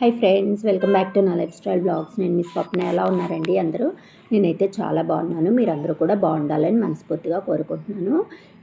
Hi friends welcome back to నా lifestyle blogs నేను మీ స్వప్న ఎలా ఉన్నారండి అందరూ? నేనైతే చాలా బాగున్నాను. మీరందరూ కూడా బాగుండాలని మనస్ఫూర్తిగా కోరుకుంటున్నాను.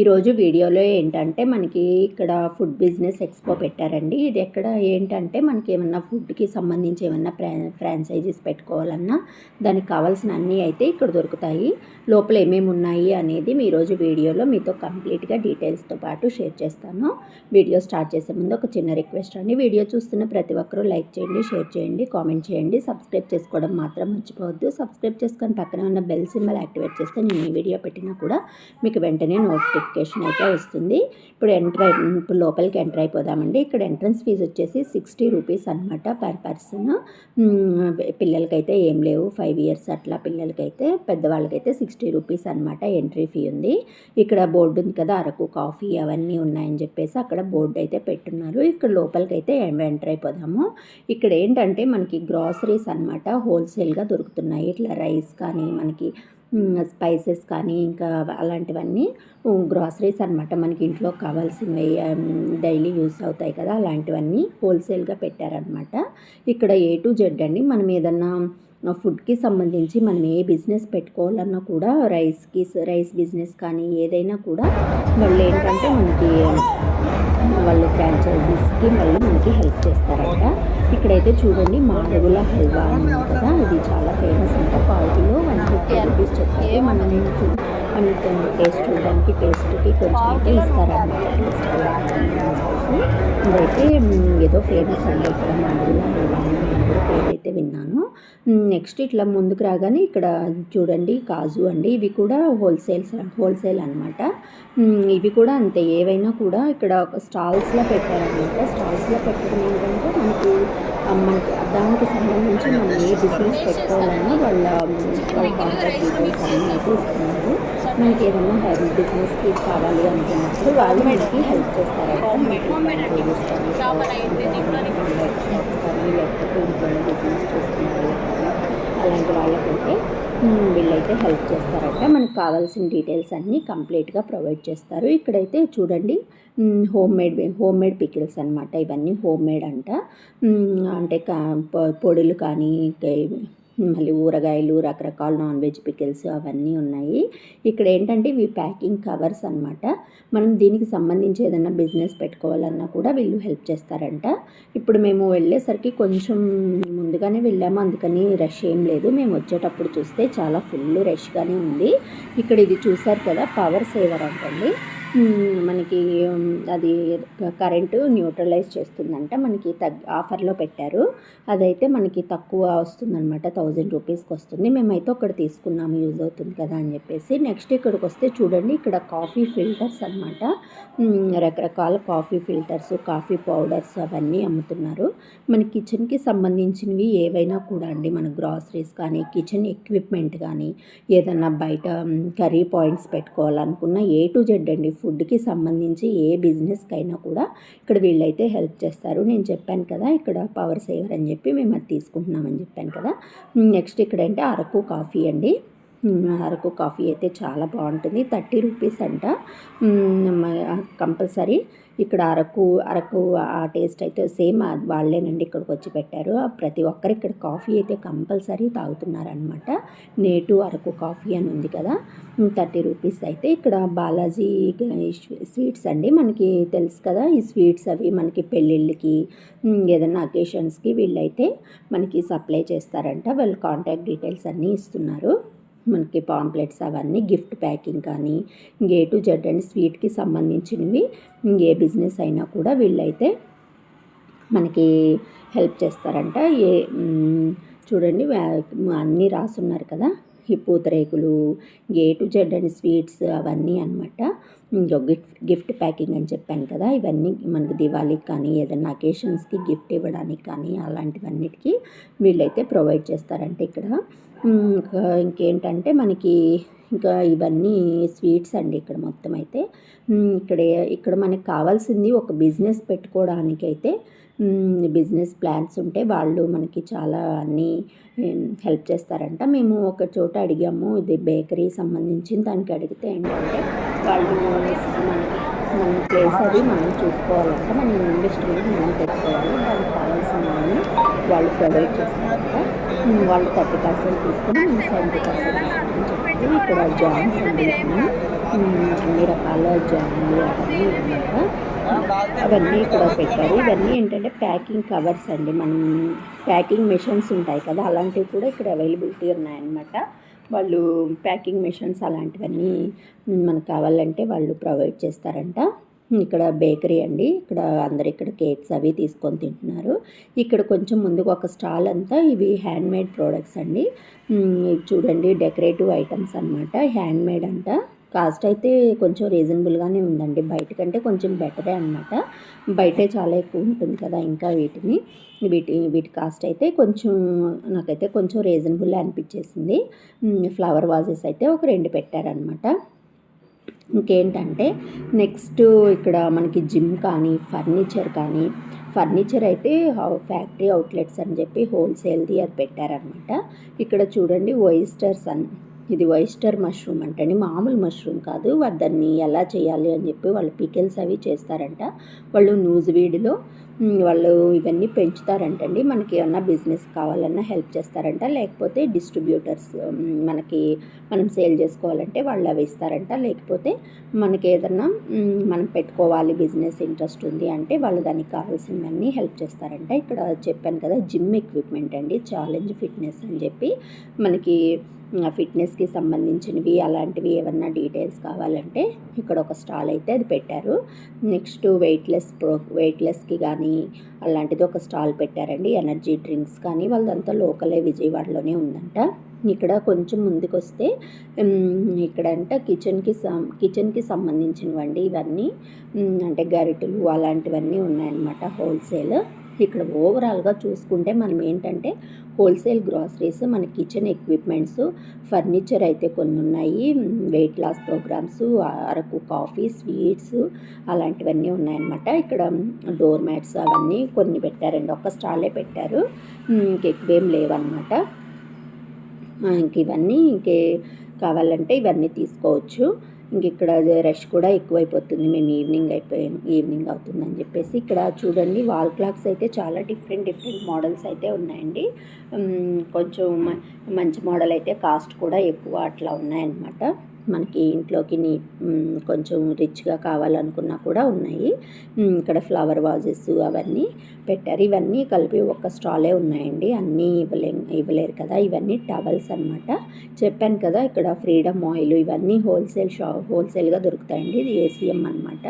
ఈరోజు వీడియోలో ఏంటంటే మనకి ఇక్కడ ఫుడ్ బిజినెస్ ఎక్స్పో పెట్టారండి. ఇది ఎక్కడ ఏంటంటే మనకి ఏమన్నా ఫుడ్కి సంబంధించి ఏమన్నా ఫ్రాంచైజీస్ పెట్టుకోవాలన్నా దానికి కావాల్సిన అన్నీ అయితే ఇక్కడ దొరుకుతాయి. లోపల ఏమేమి ఉన్నాయి అనేది మీ రోజు వీడియోలో మీతో కంప్లీట్గా డీటెయిల్స్తో పాటు షేర్ చేస్తాను. వీడియో స్టార్ట్ చేసే ముందు ఒక చిన్న రిక్వెస్ట్ అండి. వీడియో చూస్తున్న ప్రతి ఒక్కరూ లైక్ చేయండి షేర్ చేయండి కామెంట్ చేయండి. సబ్స్క్రైబ్ చేసుకోవడం మాత్రం మర్చిపోవద్దు. సబ్స్క్రైబ్ చేసుకొని పక్కన ఉన్న బెల్ సింబల్ యాక్టివేట్ చేస్తే నేను ఈ వీడియో పెట్టినా కూడా మీకు వెంటనే నోటిఫికేషన్ అయితే వస్తుంది. ఇప్పుడు ఎంటర్ అయి ఇప్పుడు లోపలికి ఎంటర్ అయిపోదామండి. ఇక్కడ ఎంట్రన్స్ ఫీజు వచ్చేసి సిక్స్టీ రూపీస్ అనమాట పర్ పర్సన్. పిల్లలకైతే ఏం లేవు. ఫైవ్ ఇయర్స్ అట్లా పిల్లలకైతే పెద్దవాళ్ళకైతే సిక్స్టీ రూపీస్ అనమాట ఎంట్రీ ఫీ ఉంది. ఇక్కడ బోర్డు ఉంది కదా అరకు కాఫీ అవన్నీ ఉన్నాయని చెప్పేసి అక్కడ బోర్డు అయితే పెట్టున్నారు. ఇక్కడ లోపలికైతే అయితే ఎంటర్ అయిపోదాము. ఇక్కడ ఏంటంటే మనకి గ్రాసరీస్ అనమాట హోల్సేల్గా దొరుకుతున్నాయి. ఇట్లా రైస్ కానీ మనకి స్పైసెస్ కానీ ఇంకా అలాంటివన్నీ గ్రాసరీస్ అనమాట మనకి ఇంట్లో కావాల్సినవి డైలీ యూస్ అవుతాయి కదా అలాంటివన్నీ హోల్సేల్గా పెట్టారనమాట ఇక్కడ ఏ టు జెడ్ అండి మనం ఏదన్నా ఫుడ్కి సంబంధించి మనం ఏ బిజినెస్ పెట్టుకోవాలన్నా కూడా రైస్కి రైస్ బిజినెస్ కానీ ఏదైనా కూడా వాళ్ళు ఏంటంటే మనకి వాళ్ళు ఫ్రాంచైజీస్కి మళ్ళీ మనకి హెల్ప్ చేస్తారంట. ఇక్కడైతే చూడండి మాడుగుల హల్వా అని కదా. ఇది చాలా ఫేమస్ అంట. పావుకిలో వన్ ఫిఫ్టీ రూపీస్ చెప్తే మనం మన టేస్ట్ చూడడానికి టేస్ట్కి కొంచెం అయితే ఇస్తారన్నమాట. ఇదైతే ఏదో ఫేమస్ అండి ఇక్కడ మాడుగుల హల్వా అని. అయితే విన్నాను. నెక్స్ట్ ఇట్లా ముందుకు రాగానే ఇక్కడ చూడండి కాజు అండి ఇవి కూడా హోల్సేల్స్ హోల్సేల్ అనమాట ఇవి కూడా అంతే. ఏవైనా కూడా ఇక్కడ ఒక స్టాల్స్లో పెట్టారనమాట స్టాల్స్లో పెట్టడం ఏంటంటే మనకి మనకి దానికి సంబంధించి మనం ఏ బిజినెస్ పెట్టుకోవాలన్నా వాళ్ళ వాళ్ళ కాంటాక్ట్ డీటెయిల్స్ అన్నీ అయితే ఇస్తున్నారు. మనకి ఏదైనా హెల్త్ బిజినెస్కి కావాలి అనుకున్నప్పుడు వాళ్ళు మనకి హెల్ప్ చేస్తారు? లేకపోతే ఇంట్లో బిజినెస్ చేస్తున్నారు అలాంటి వాళ్ళకైతే వీళ్ళైతే హెల్ప్ చేస్తారంట. మనకు కావాల్సిన డీటెయిల్స్ అన్నీ కంప్లీట్గా ప్రొవైడ్ చేస్తారు. ఇక్కడైతే చూడండి home made home made pickles అనమాట ఇవన్నీ హోమ్ మేడ్ అంట అంటే పొడులు కానీ మళ్ళీ ఊరగాయలు రకరకాల నాన్ వెజ్ పికిల్స్ అవన్నీ ఉన్నాయి. ఇక్కడ ఏంటంటే ఇవి ప్యాకింగ్ కవర్స్ అనమాట మనం దీనికి సంబంధించి ఏదైనా బిజినెస్ పెట్టుకోవాలన్నా కూడా వీళ్ళు హెల్ప్ చేస్తారంట. ఇప్పుడు మేము వెళ్ళేసరికి కొంచెం ముందుగానే వెళ్ళాము. అందుకని రష్ ఏం లేదు. మేము వచ్చేటప్పుడు చూస్తే చాలా ఫుల్ రష్గానే ఉంది. ఇక్కడ ఇది చూసారు కదా పవర్ సేవర్ అంటండి. మనకి అది కరెంటు న్యూట్రలైజ్ చేస్తుందంట. మనకి తగ్ ఆఫర్లో పెట్టారు. అదైతే మనకి తక్కువ వస్తుందన్నమాట. థౌజండ్ రూపీస్కి వస్తుంది. మేమైతే ఒకటి తీసుకున్నాము. యూజ్ అవుతుంది కదా అని చెప్పేసి. నెక్స్ట్ ఇక్కడికి వస్తే చూడండి. ఇక్కడ కాఫీ ఫిల్టర్స్ అనమాట రకరకాల కాఫీ ఫిల్టర్స్ కాఫీ పౌడర్స్ అవన్నీ అమ్ముతున్నారు. మన కిచెన్కి సంబంధించినవి ఏవైనా కూడా అండి. మన గ్రాసరీస్ కానీ కిచెన్ ఎక్విప్మెంట్ కానీ ఏదన్నా బయట కర్రీ పాయింట్స్ పెట్టుకోవాలనుకున్న ఏ టు జెడ్ అండి. ఫుడ్కి సంబంధించి ఏ బిజినెస్కైనా కూడా ఇక్కడ వీళ్ళైతే హెల్ప్ చేస్తారు. నేను చెప్పాను కదా ఇక్కడ పవర్ సేవర్ అని చెప్పి మేము అది తీసుకుంటున్నామని చెప్పాను కదా. నెక్స్ట్ ఇక్కడంటే అరకు కాఫీ అండి. అరకు కాఫీ అయితే చాలా బాగుంటుంది. థర్టీ రూపీస్ అంట. కంపల్సరీ. ఇక్కడ అరకు అరకు ఆ టేస్ట్ అయితే సేమ్ వాళ్ళేనండి ఇక్కడికి వచ్చి పెట్టారు. ప్రతి ఒక్కరు ఇక్కడ కాఫీ అయితే కంపల్సరీ తాగుతున్నారనమాట నేటు అరకు కాఫీ అని ఉంది కదా. థర్టీ రూపీస్ అయితే. ఇక్కడ బాలాజీ స్వీట్స్ అండి. మనకి తెలుసు కదా ఈ స్వీట్స్ అవి మనకి పెళ్ళిళ్ళకి ఏదైనా అకేషన్స్కి వీళ్ళైతే మనకి సప్లై చేస్తారంట. వాళ్ళు కాంటాక్ట్ డీటెయిల్స్ అన్నీ ఇస్తున్నారు. మనకి పాంప్లెట్స్ అవన్నీ గిఫ్ట్ ప్యాకింగ్ కానీ ఏ టు జెడ్ అండ్ స్వీట్కి సంబంధించినవి ఏ బిజినెస్ అయినా కూడా వీళ్ళైతే మనకి హెల్ప్ చేస్తారంట. ఏ చూడండి అన్నీ రాసున్నారు కదా. ఈ పూతరేకులు A to Z and sweets అవన్నీ అనమాట గిఫ్ట్ గిఫ్ట్ ప్యాకింగ్ అని చెప్పాను కదా. ఇవన్నీ మనకి దివాళీకి కానీ ఏదైనా అకేషన్స్కి గిఫ్ట్ ఇవ్వడానికి కానీ అలాంటివన్నిటికీ వీళ్ళైతే ప్రొవైడ్ చేస్తారంటే ఇక్కడ. ఇంకేంటంటే మనకి ఇంకా ఇవన్నీ స్వీట్స్ అండి ఇక్కడ మొత్తం అయితే. ఇక్కడ ఇక్కడ మనకి కావాల్సింది ఒక బిజినెస్ పెట్టుకోవడానికి అయితే బిజినెస్ ప్లాన్స్ ఉంటే వాళ్ళు మనకి చాలా అన్నీ హెల్ప్ చేస్తారంట. మేము ఒక చోట అడిగాము ఇది బేకరీ సంబంధించి దానికి అడిగితే ఏంటంటే వాళ్ళు మన ప్లేస్ అది మనం చూసుకోవాలంటే. మనం ఇన్వెస్ట్మెంట్ మనం పెట్టుకోవాలి. దానికి కావాల్సిన వాళ్ళు ప్రొవైడ్ చేస్తారంట. వాళ్ళు థర్టీ పర్సెంట్ తీసుకుని మేము సెవెంటీ పర్సెంట్ ఇస్తామని ఇక్కడ జామ్స్ అన్ని రకాల జామ్లు అవన్నీ అన్నమాట అవన్నీ ఇక్కడ పెట్టారు. ఇవన్నీ ఏంటంటే ప్యాకింగ్ కవర్స్ అండి. మనం ప్యాకింగ్ మెషిన్స్ ఉంటాయి కదా అలాంటివి కూడా ఇక్కడ అవైలబిలిటీ ఉన్నాయన్నమాట. వాళ్ళు ప్యాకింగ్ మెషిన్స్ అలాంటివన్నీ మనకు కావాలంటే వాళ్ళు ప్రొవైడ్ చేస్తారంట. ఇక్కడ బేకరీ అండి. ఇక్కడ అందరు ఇక్కడ కేక్స్ అవి తీసుకొని తింటున్నారు. ఇక్కడ కొంచెం ముందుకు ఒక స్టాల్ అంతా ఇవి హ్యాండ్ మేడ్ ప్రోడక్ట్స్ అండి. చూడండి డెకరేటివ్ ఐటమ్స్ అనమాట హ్యాండ్ మేడ్ అంట. కాస్ట్ అయితే కొంచెం రీజనబుల్గానే ఉందండి. బయట కంటే కొంచెం బెటరే అనమాట బయటే చాలా ఎక్కువ ఉంటుంది కదా ఇంకా వీటిని. వీటి వీటి కాస్ట్ అయితే కొంచెం నాకైతే కొంచెం రీజనబుల్ అనిపించేసింది. ఫ్లవర్ వాజెస్ అయితే ఒక రెండు పెట్టారనమాట ఇంకేంటంటే నెక్స్ట్ ఇక్కడ మనకి జిమ్ కానీ ఫర్నిచర్ కానీ ఫర్నిచర్ అయితే ఫ్యాక్టరీ అవుట్లెట్స్ అని చెప్పి హోల్సేల్ది అది పెట్టారనమాట. ఇక్కడ చూడండి ఓయిస్టర్స్ అని ఇది వైస్టర్ మష్రూమ్ అంటండి. మామూలు మష్రూమ్ కాదు. వా- దాన్ని ఎలా చేయాలి అని చెప్పి వాళ్ళు పికెల్స్ అవి చేస్తారంట. వాళ్ళు నూజివీడిలో మ్, వాళ్ళు ఇవన్నీ పెంచుతారంటండి. మనకి ఏమన్నా బిజినెస్ కావాలన్నా హెల్ప్ చేస్తారంట. లేకపోతే డిస్ట్రిబ్యూటర్స్ మనకి మనం సేల్ చేసుకోవాలంటే వాళ్ళు అవి ఇస్తారంట. లేకపోతే మనకి ఏదన్నా మనం పెట్టుకోవాలి బిజినెస్ ఇంట్రెస్ట్ ఉంది అంటే వాళ్ళు దానికి కావాల్సినవన్నీ హెల్ప్ చేస్తారంట. ఇక్కడ చెప్పాను కదా జిమ్ ఎక్విప్మెంట్ అండి. ఛాలెంజ్ ఫిట్నెస్ అని చెప్పి మనకి ఫిట్నెస్కి సంబంధించినవి అలాంటివి ఏమన్నా డీటెయిల్స్ కావాలంటే ఇక్కడ ఒక స్టాల్ అయితే అది పెట్టారు. నెక్స్ట్ వెయిట్లెస్ ప్రో వెయిట్లెస్కి కానీ అలాంటిది ఒక స్టాల్ పెట్టారండి. ఎనర్జీ డ్రింక్స్ కానీ వాళ్ళదంతా లోకలే విజయవాడలోనే ఉందంట. ఇక్కడ కొంచెం ముందుకు వస్తే ఇక్కడ అంట కిచెన్కి సం కిచెన్కి సంబంధించినవండి ఇవన్నీ. అంటే గరిటెలు అలాంటివన్నీ ఉన్నాయన్నమాట హోల్సేల్. ఇక్కడ ఓవరాల్గా చూసుకుంటే మనం ఏంటంటే హోల్సేల్ గ్రాసరీస్ మన కిచెన్ ఎక్విప్మెంట్స్ ఫర్నిచర్ అయితే కొన్ని ఉన్నాయి. Weight loss programs Araku coffee sweets అలాంటివన్నీ ఉన్నాయన్నమాట. ఇక్కడ డోర్ మ్యాట్స్ అవన్నీ కొన్ని పెట్టారండి. ఒక్క స్టాలే పెట్టారు. ఇంకెక్కువేం లేవన్నమాట. ఇంక ఇవన్నీ ఇంకే కావాలంటే ఇవన్నీ తీసుకోవచ్చు. ఇంక ఇక్కడ రష్ కూడా ఎక్కువైపోతుంది. మేము ఈవినింగ్ అయిపోయాం ఈవినింగ్ అవుతుందని చెప్పేసి ఇక్కడ చూడండి వాల్ క్లాక్స్ అయితే చాలా డిఫరెంట్ డిఫరెంట్ మోడల్స్ అయితే ఉన్నాయండి. కొంచెం మ- మంచి మోడల్ అయితే కాస్ట్ కూడా ఎక్కువ అట్లా ఉన్నాయన్నమాట. మనకి ఇంట్లోకి నీ కొంచెం రిచ్గా కావాలనుకున్నా కూడా ఉన్నాయి. ఇక్కడ ఫ్లవర్ వాజెస్ అవన్నీ పెట్టారు. ఇవన్నీ కలిపి ఒక స్టాలే ఉన్నాయండి. అన్నీ ఇవ్వలే ఇవ్వలేరు కదా. ఇవన్నీ టవల్స్ అన్నమాట. చెప్పాను కదా ఇక్కడ ఫ్రీడమ్ ఆయిల్ ఇవన్నీ హోల్సేల్ షా హోల్సేల్గా దొరుకుతాయండి. ఇది ఏసీఎం అనమాట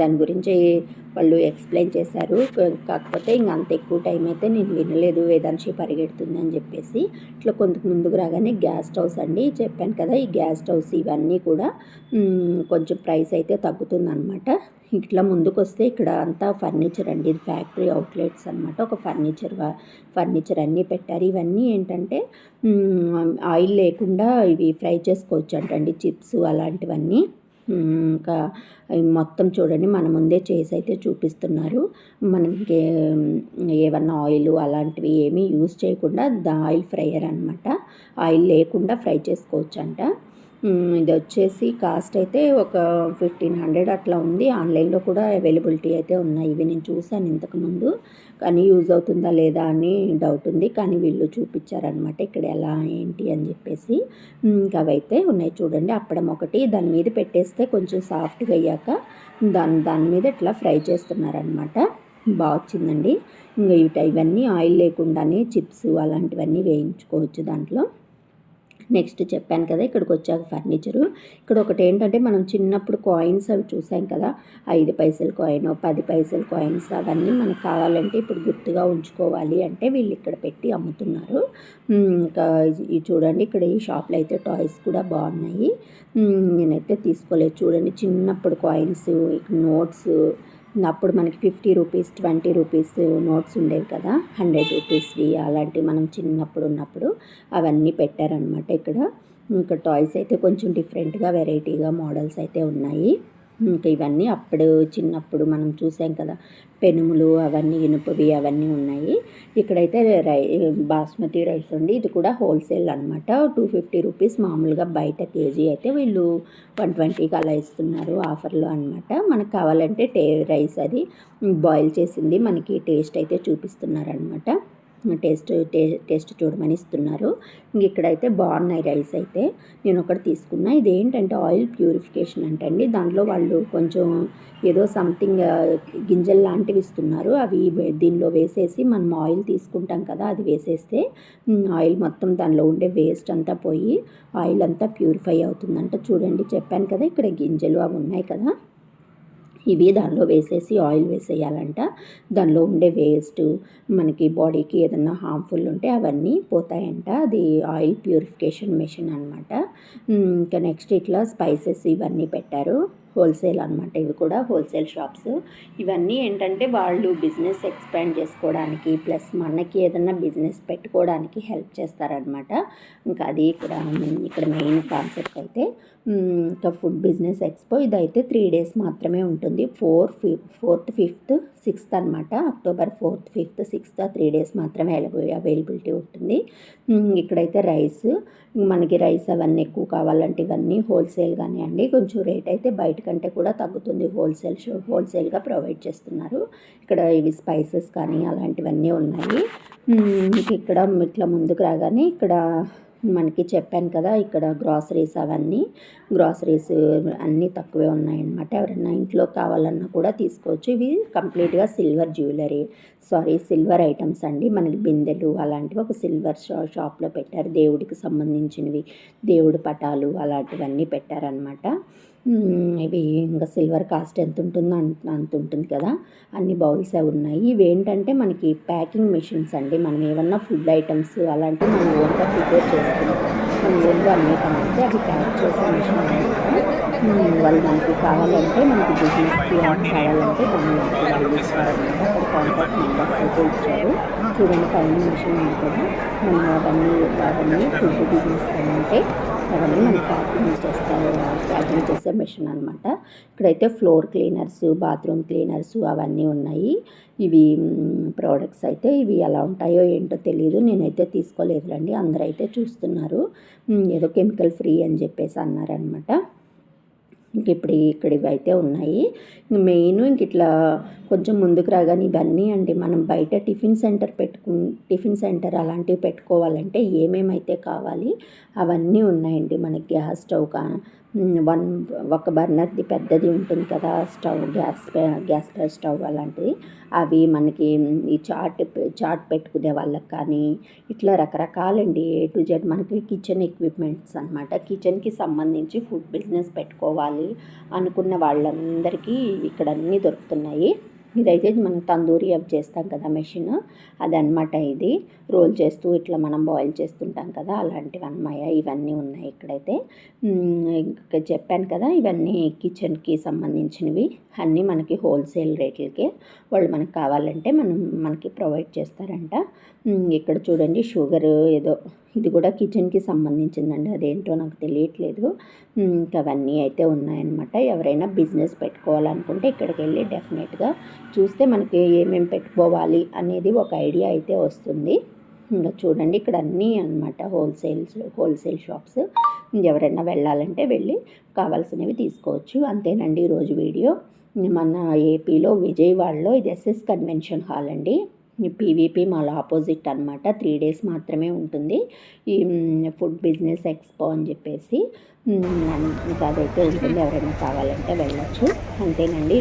దాని గురించి వాళ్ళు ఎక్స్ప్లెయిన్ చేశారు. కాకపోతే ఇంక అంత ఎక్కువ టైం అయితే నేను వినలేదు. వేదాంశి పరిగెడుతుంది అని చెప్పేసి. ఇట్లా కొంత ముందుకు రాగానే గ్యాస్ స్టవ్స్ అండి. చెప్పాను కదా ఈ గ్యాస్ స్టవ్స్ ఇవన్నీ కూడా కొంచెం ప్రైస్ అయితే తగ్గుతుందన్నమాట. ఇట్లా ముందుకు వస్తే ఇక్కడ అంతా ఫర్నిచర్ అండి. ఇది ఫ్యాక్టరీ అవుట్లెట్స్ అనమాట ఒక ఫర్నిచర్ ఫర్నిచర్ అన్నీ పెట్టారు. ఇవన్నీ ఏంటంటే ఆయిల్ లేకుండా ఇవి ఫ్రై చేసుకోవచ్చు అంటండి చిప్స్ అలాంటివన్నీ. ఇంకా మొత్తం చూడండి మన ముందే చేసి అయితే చూపిస్తున్నారు. మనకి ఏమన్నా ఆయిల్ అలాంటివి ఏమీ యూజ్ చేయకుండా ద ఆయిల్ ఫ్రైయర్ అనమాట ఆయిల్ లేకుండా ఫ్రై చేసుకోవచ్చు అంట ఇది వచ్చేసి కాస్ట్ అయితే ఒక ఫిఫ్టీన్ హండ్రెడ్ అట్లా ఉంది. ఆన్లైన్లో కూడా అవైలబిలిటీ అయితే ఉన్నాయి. ఇవి నేను చూసాను ఇంతకుముందు. కానీ యూజ్ అవుతుందా లేదా అని డౌట్ ఉంది. కానీ వీళ్ళు చూపించారనమాట ఇక్కడ ఎలా ఏంటి అని చెప్పేసి. ఇంకా అవైతే ఉన్నాయి చూడండి. అప్పడం ఒకటి. దాని మీద పెట్టేస్తే కొంచెం సాఫ్ట్గా అయ్యాక దాని దాని మీద ఇట్లా ఫ్రై చేస్తున్నారనమాట బాగా వచ్చిందండి. ఇంకా ఇవన్నీ ఆయిల్ లేకుండానే చిప్స్ అలాంటివన్నీ వేయించుకోవచ్చు దాంట్లో. నెక్స్ట్ చెప్పాను కదా ఇక్కడికి వచ్చాక ఫర్నిచరు. ఇక్కడ ఒకటి ఏంటంటే మనం చిన్నప్పుడు కాయిన్స్ అవి చూసాం కదా ఐదు పైసల కాయిన్ పది పైసల కాయిన్స్ అవన్నీ మనకు కావాలంటే ఇప్పుడు గుర్తుగా ఉంచుకోవాలి అంటే వీళ్ళు ఇక్కడ పెట్టి అమ్ముతున్నారు. ఇంకా చూడండి ఇక్కడ ఈ షాప్లో అయితే టాయ్స్ కూడా బాగున్నాయి. నేనైతే తీసుకోలేదు. చూడండి చిన్నప్పుడు కాయిన్స్ నోట్స్ అప్పుడు మనకి fifty rupees twenty rupees notes ఉండేవి కదా హండ్రెడ్ రూపీస్వి అలాంటివి మనం చిన్నప్పుడు ఉన్నప్పుడు అవన్నీ పెట్టారనమాట ఇక్కడ. ఇంకా టాయ్స్ అయితే కొంచెం డిఫరెంట్గా వెరైటీగా మోడల్స్ అయితే ఉన్నాయి. ఇంకా ఇవన్నీ అప్పుడు చిన్నప్పుడు మనం చూసాం కదా పెనుములు అవన్నీ ఇనుపవి అవన్నీ ఉన్నాయి. ఇక్కడైతే రై బాస్మతి రైస్ ఉంది ఇది కూడా హోల్సేల్ అనమాట టూ ఫిఫ్టీ రూపీస్ మామూలుగా బయట కేజీ అయితే వీళ్ళు వన్ ట్వంటీకి అలా ఇస్తున్నారు ఆఫర్లో అనమాట మనకు కావాలంటే టే రైస్ అది బాయిల్ చేసింది మనకి టేస్ట్ అయితే చూపిస్తున్నారనమాట టేస్ట్ టే టేస్ట్ చూడమని ఇస్తున్నారు. ఇంక ఇక్కడైతే బాగున్నాయి రైస్ అయితే. నేను ఒకటి తీసుకున్నా. ఇది ఏంటంటే ఆయిల్ ప్యూరిఫికేషన్ అంటండి. దాంట్లో వాళ్ళు కొంచెం ఏదో సంథింగ్ గింజలు లాంటివి ఇస్తున్నారు. అవి దీనిలో వేసేసి మనం ఆయిల్ తీసుకుంటాం కదా అది వేసేస్తే ఆయిల్ మొత్తం దానిలో ఉండే వేస్ట్ అంతా పోయి ఆయిల్ అంతా ప్యూరిఫై అవుతుందంట. చూడండి చెప్పాను కదా ఇక్కడ గింజలు అవి ఉన్నాయి కదా. ఇవి దానిలో వేసేసి ఆయిల్ వేసేయాలంట. దానిలో ఉండే వేస్ట్ మనకి బాడీకి ఏదన్నా హార్మ్ఫుల్ ఉంటే అవన్నీ పోతాయంట. అది ఆయిల్ ప్యూరిఫికేషన్ మెషిన్ అనమాట ఇంకా నెక్స్ట్ ఇట్లా స్పైసెస్ ఇవన్నీ పెట్టారు. హోల్సేల్ అనమాట ఇవి కూడా హోల్సేల్ షాప్స్. ఇవన్నీ ఏంటంటే వాళ్ళు బిజినెస్ ఎక్స్పాండ్ చేసుకోవడానికి ప్లస్ మనకి ఏదన్నా బిజినెస్ పెట్టుకోవడానికి హెల్ప్ చేస్తారనమాట ఇంకా అది ఇక్కడ ఇక్కడ మెయిన్ కాన్సెప్ట్ అయితే ఇంకా ఫుడ్ బిజినెస్ ఎక్స్పో ఇదైతే త్రీ డేస్ మాత్రమే ఉంటుంది. ఫోర్ ఫి ఫోర్త్ ఫిఫ్త్ సిక్స్త్ అనమాట October fourth fifth sixth three days మాత్రమే అవైలబిలిటీ ఉంటుంది. ఇక్కడైతే రైస్ మనకి రైస్ అవన్నీ ఎక్కువ కావాలంటే ఇవన్నీ హోల్సేల్గానే అండి. కొంచెం రేట్ అయితే బయట కంటే కూడా తగ్గుతుంది. హోల్సేల్ షో హోల్సేల్గా ప్రొవైడ్ చేస్తున్నారు. ఇక్కడ ఇవి స్పైసెస్ కానీ అలాంటివన్నీ ఉన్నాయి. ఇక్కడ ఇట్లా ముందుకు రాగానే ఇక్కడ మనకి చెప్పాను కదా ఇక్కడ గ్రాసరీస్ అవన్నీ. గ్రాసరీస్ అన్నీ తక్కువే ఉన్నాయన్నమాట. ఎవరైనా ఇంట్లో కావాలన్నా కూడా తీసుకోవచ్చు. ఇవి కంప్లీట్గా silver jewellery sorry silver items అండి. మనకి బిందెలు అలాంటివి ఒక సిల్వర్ షా షాప్లో పెట్టారు. దేవుడికి సంబంధించినవి దేవుడి పటాలు అలాంటివన్నీ పెట్టారనమాట ఇవి ఇంకా సిల్వర్ కాస్ట్ ఎంత ఉంటుందో అంత అంత ఉంటుంది కదా. అన్ని బౌల్స్ అవి ఉన్నాయి. ఇవి ఏంటంటే మనకి ప్యాకింగ్ మిషన్స్ అండి. మనం ఏమన్నా ఫుడ్ ఐటమ్స్ అలాంటివి మనం ఓన్గా ప్రిపేర్ చేసుకుంటాం. మనం ఓన్గా అమ్మేటమంటే అవి ప్యాక్ చేసే మిషన్ వాళ్ళు మనకి కావాలంటే మనకి బిజినెస్కి కావాలంటే దాన్ని వాళ్ళు ఇస్తారనమాట. అక్కడ కాంటాక్ట్ నెంబర్స్ అయితే ఇచ్చారు. చూడండి పైన మిషన్ ఉంటుంది మనం అవన్నీ అవన్నీ ఫుడ్ బిజినెస్ అంటే అవన్నీ మనకి ప్యాకింగ్ చేస్తారు ప్యాకింగ్ చేసే మిషన్ అనమాట ఇక్కడైతే ఫ్లోర్ క్లీనర్స్ బాత్రూమ్ క్లీనర్స్ అవన్నీ ఉన్నాయి. ఇవి ప్రోడక్ట్స్ అయితే ఇవి ఎలా ఉంటాయో ఏంటో తెలియదు నేనైతే తీసుకోలేదులండి. అందరూ అయితే చూస్తున్నారు ఏదో కెమికల్ ఫ్రీ అని చెప్పేసి అన్నారనమాట ఇంక ఇప్పుడు ఇక్కడ ఇవి అయితే ఉన్నాయి. మెయిన్ ఇంక ఇట్లా కొంచెం ముందుకు రాగానే ఇవన్నీ అండి. మనం బయట టిఫిన్ సెంటర్ పెట్టుకు టిఫిన్ సెంటర్ అలాంటివి పెట్టుకోవాలంటే ఏమేమైతే కావాలి అవన్నీ ఉన్నాయండి. మనకి గ్యాస్ స్టవ్ కా వన్ ఒక బర్నర్ది పెద్దది ఉంటుంది కదా స్టవ్ గ్యాస్ గ్యాస్ స్టవ్ అలాంటిది. అవి మనకి ఈ చాట్ చాట్ పెట్టుకునే వాళ్ళకి కానీ ఇట్లా రకరకాలండి. ఏ టు జెడ్ మనకి కిచెన్ ఎక్విప్మెంట్స్ అనమాట కిచెన్కి సంబంధించి ఫుడ్ బిజినెస్ పెట్టుకోవాలి అనుకున్న వాళ్ళందరికీ ఇక్కడ అన్నీ దొరుకుతున్నాయి. ఇదైతే మనం తందూరి అవి చేస్తాం కదా మెషిన్ అదనమాట ఇది. రోల్ చేస్తూ ఇట్లా మనం బాయిల్ చేస్తుంటాం కదా అలాంటివి అన్నమాయ ఇవన్నీ ఉన్నాయి ఇక్కడైతే. చెప్పాను కదా ఇవన్నీ కిచెన్కి సంబంధించినవి. అన్నీ మనకి హోల్సేల్ రేట్లకే. వాళ్ళు మనకు కావాలంటే మనం మనకి ప్రొవైడ్ చేస్తారంట. ఇక్కడ చూడండి షుగర్ ఏదో ఇది కూడా కిచెన్కి సంబంధించిందండి. అదేంటో నాకు తెలియట్లేదు. ఇంకా అవన్నీ అయితే ఉన్నాయన్నమాట. ఎవరైనా బిజినెస్ పెట్టుకోవాలనుకుంటే ఇక్కడికి వెళ్ళి డెఫినెట్గా చూస్తే మనకి ఏమేమి పెట్టుకోవాలి అనేది ఒక ఐడియా అయితే వస్తుంది. ఇంకా చూడండి ఇక్కడ అన్నీ అనమాట హోల్సేల్స్ హోల్సేల్ షాప్స్. ఎవరైనా వెళ్ళాలంటే వెళ్ళి కావాల్సినవి తీసుకోవచ్చు. అంతేనండి ఈరోజు వీడియో. మన ఏపీలో విజయవాడలో ఇది ఎస్ఎస్ కన్వెన్షన్ హాల్ అండి. పీవీపీ మాల్ ఆపోజిట్ అనమాట త్రీ డేస్ మాత్రమే ఉంటుంది. ఈ ఫుడ్ బిజినెస్ ఎక్స్పో అని చెప్పేసి ఇంకా అదైతే ఉంటుంది. ఎవరైనా కావాలంటే వెళ్ళచ్చు. అంతేనండి.